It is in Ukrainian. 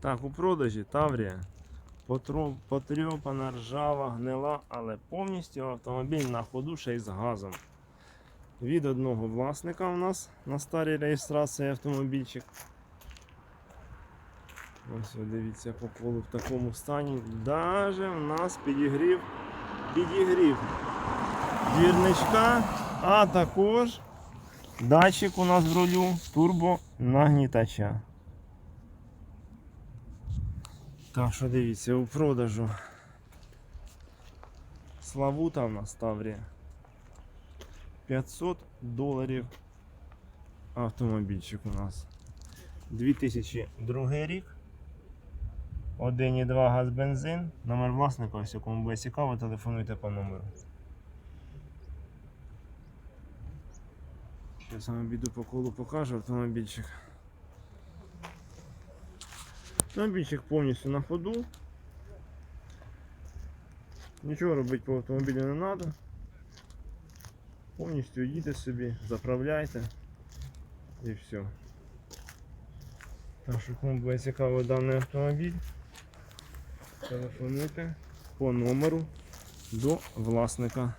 Так, у продажі Таврія. Потрьопана, ржава, гнила, але повністю автомобіль на ходу ще й з газом. Від одного власника у нас на старій реєстрації автомобільчик. Ось дивіться по колу в такому стані. Даже в нас підігрів, підігрів двірничка, а також датчик у нас в рулю турбо Так що дивіться, у продажу Славута в нас Таврія. 500 доларів автомобільчик у нас. 2002 рік. 1,2 газ бензин. Номер власника, ось кому буде цікаво, телефонуйте по номеру. Зараз вам біду по колу покажу автомобільчик. Автомобільчик повністю на ходу. Нічого робити по автомобілю не треба. Повністю їдете собі, заправляйте і все. Так що кому буде цікаво даний автомобіль, телефонуйте по номеру до власника.